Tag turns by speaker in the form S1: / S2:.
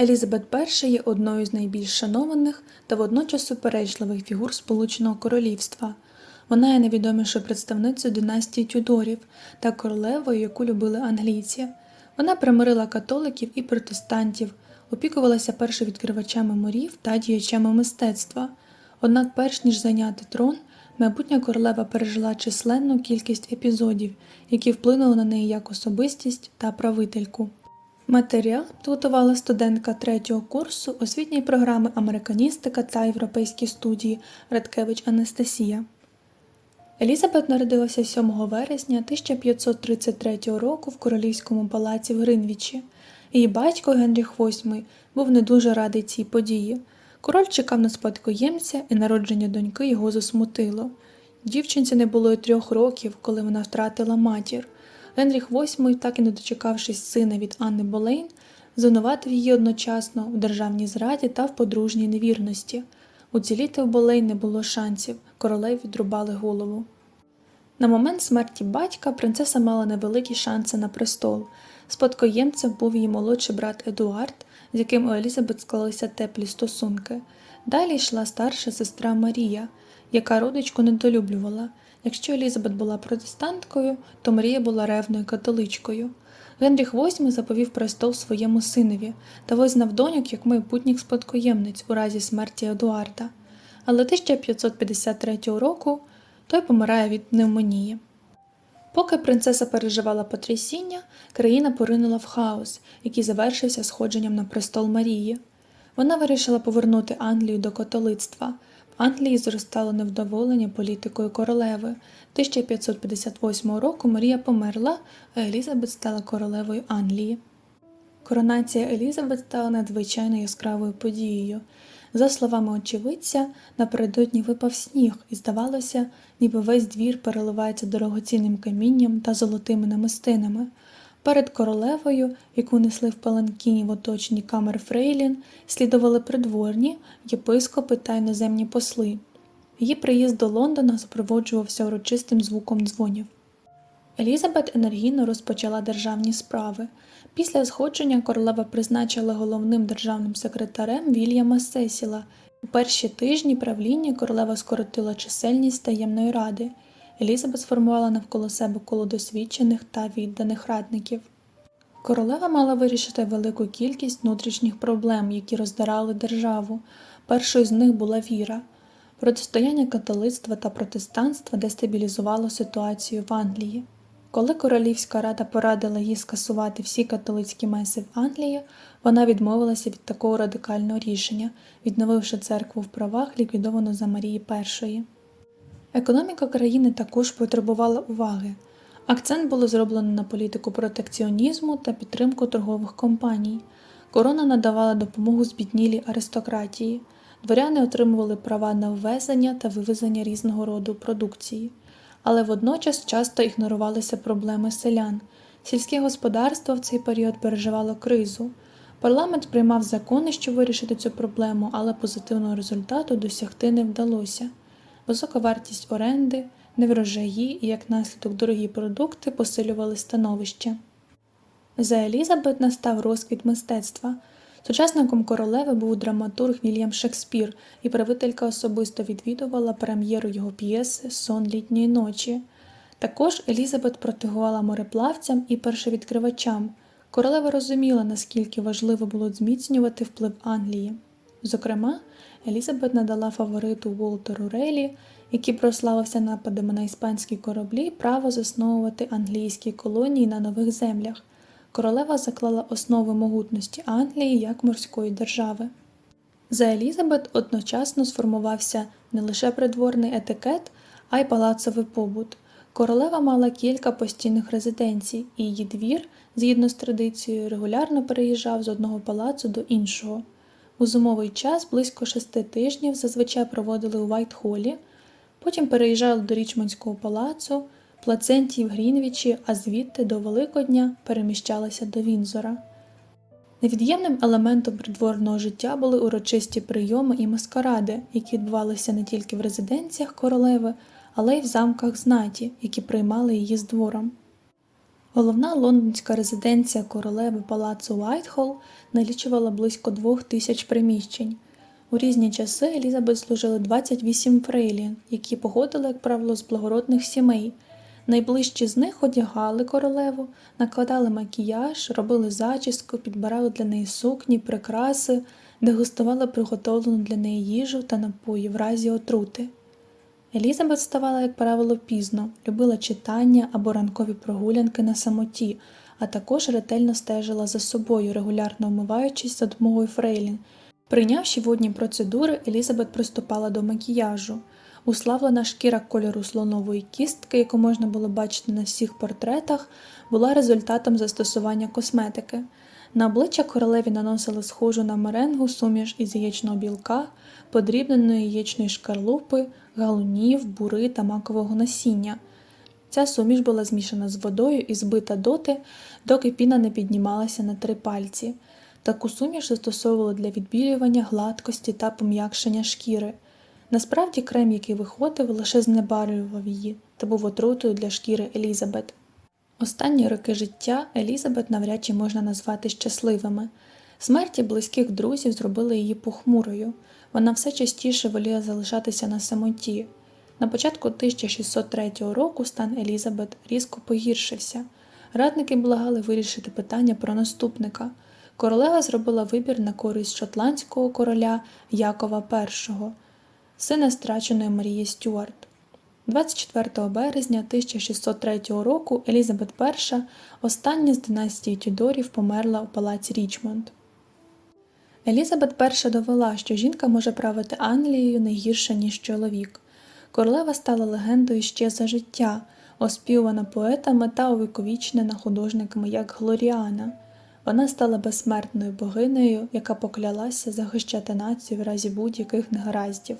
S1: Елізабет І є одною з найбільш шанованих та водночас суперечливих фігур Сполученого Королівства. Вона є найвідомішою представницею династії Тюдорів та королевою, яку любили англійці. Вона примирила католиків і протестантів, опікувалася першовідкривачами морів та діячами мистецтва. Однак, перш ніж зайняти трон, майбутня королева пережила численну кількість епізодів, які вплинули на неї як особистість та правительку. Матеріал підготувала студентка третього курсу освітньої програми Американістика та Європейські студії Радкевич Анастасія. Елізабет народилася 7 вересня 1533 року в королівському палаці в Гринвічі. Її батько Генріх VIII був не дуже радий цій події. Король чекав на спадкоємця, і народження доньки його засмутило. Дівчинці не було й трьох років, коли вона втратила матір. Генріх VIII, так і не дочекавшись сина від Анни Болейн, звинуватив її одночасно в державній зраді та в подружній невірності. Уціліти в Болейн не було шансів, королеві відрубали голову. На момент смерті батька принцеса мала невеликі шанси на престол. Спадкоємцем був її молодший брат Едуард, з яким у Елізабет склалися теплі стосунки. Далі йшла старша сестра Марія, яка родичку недолюблювала. Якщо Елізабет була протестанткою, то Марія була ревною католичкою. Генріх VIII заповів престол своєму синові та визнав доньок як майбутніх спадкоємниць у разі смерті Едуарда. Але 1553 року той помирає від пневмонії. Поки принцеса переживала потрясіння, країна поринула в хаос, який завершився сходженням на престол Марії. Вона вирішила повернути Англію до католицтва. Англії зростало невдоволення політикою королеви. 1558 року Марія померла, а Елізабет стала королевою Англії. Коронація Елізабет стала надзвичайно яскравою подією. За словами очевидця, напередодні випав сніг, і здавалося, ніби весь двір переливається дорогоцінним камінням та золотими намистинами. Перед королевою, яку несли в паланкіні в оточенні камер Фрейлін, слідували придворні, єпископи та іноземні посли. Її приїзд до Лондона супроводжувався урочистим звуком дзвонів. Елізабет енергійно розпочала державні справи. Після сходження королева призначила головним державним секретарем Вільяма Сесіла. У перші тижні правління королева скоротила чисельність таємної ради. Елізабет сформувала навколо себе коло досвідчених та відданих радників. Королева мала вирішити велику кількість внутрішніх проблем, які роздирали державу. Першою з них була віра. Протистояння католицтва та протестанства дестабілізувало ситуацію в Англії. Коли королівська рада порадила їй скасувати всі католицькі меси в Англії, вона відмовилася від такого радикального рішення, відновивши церкву в правах, ліквідовану за Марії І. Економіка країни також потребувала уваги. Акцент було зроблено на політику протекціонізму та підтримку торгових компаній. Корона надавала допомогу збіднілій аристократії. Дворяни отримували права на ввезення та вивезення різного роду продукції але водночас часто ігнорувалися проблеми селян. Сільське господарство в цей період переживало кризу. Парламент приймав закони, щоб вирішити цю проблему, але позитивного результату досягти не вдалося. Висока вартість оренди, неврожаї і, як наслідок, дорогі продукти посилювали становище. За Елізабет настав розквіт мистецтва. Сучасником королеви був драматург Вільям Шекспір, і правителька особисто відвідувала прем'єру його п'єси Сон літньої ночі. Також Елізабет протигувала мореплавцям і першовідкривачам. Королева розуміла, наскільки важливо було зміцнювати вплив Англії. Зокрема, Елізабет надала фавориту Волтеру Рейлі, який прославився нападами на іспанські кораблі, право засновувати англійські колонії на нових землях королева заклала основи могутності Англії як морської держави. За Елізабет одночасно сформувався не лише придворний етикет, а й палацовий побут. Королева мала кілька постійних резиденцій, і її двір, згідно з традицією, регулярно переїжджав з одного палацу до іншого. У зимовий час близько шести тижнів зазвичай проводили у Вайтхолі, потім переїжджали до Річмондського палацу, Плаценті в Грінвічі, а звідти до Великодня переміщалася до Вінзора. Невід'ємним елементом придворного життя були урочисті прийоми і маскаради, які відбувалися не тільки в резиденціях королеви, але й в замках знаті, які приймали її з двором. Головна лондонська резиденція королеви палацу Уайтхолл налічувала близько двох тисяч приміщень. У різні часи Елізабет служили 28 фрейлін, які походили, як правило, з благородних сімей. Найближчі з них одягали королеву, накладали макіяж, робили зачіску, підбирали для неї сукні, прикраси, дегустували приготовлену для неї їжу та напої в разі отрути. Елізабет вставала, як правило, пізно, любила читання або ранкові прогулянки на самоті, а також ретельно стежила за собою, регулярно вмиваючись за допомогою фрейлін. Прийнявши водні процедури, Елізабет приступала до макіяжу. Уславлена шкіра кольору слонової кістки, яку можна було бачити на всіх портретах, була результатом застосування косметики. На обличчя королеві наносили схожу на меренгу суміш із яєчного білка, подрібненої яєчної шкарлупи, галунів, бури та макового насіння. Ця суміш була змішана з водою і збита доти, доки піна не піднімалася на три пальці. Таку суміш застосовували для відбілювання гладкості та пом'якшення шкіри. Насправді крем, який виходив, лише знебарював її та був отрутою для шкіри Елізабет. Останні роки життя Елізабет навряд чи можна назвати щасливими. Смерті близьких друзів зробили її похмурою. Вона все частіше воліла залишатися на самоті. На початку 1603 року стан Елізабет різко погіршився. Радники благали вирішити питання про наступника. Королева зробила вибір на користь шотландського короля Якова І, сина страченої Марії Стюарт. 24 березня 1603 року Елізабет І, остання з династії Тюдорів, померла у палаці Річмонд. Елізабет І довела, що жінка може правити Англією не гірше, ніж чоловік. Королева стала легендою ще за життя, оспівана поетами та увіковічнена художниками як Глоріана. Вона стала безсмертною богинею, яка поклялася захищати націю в разі будь-яких негараздів.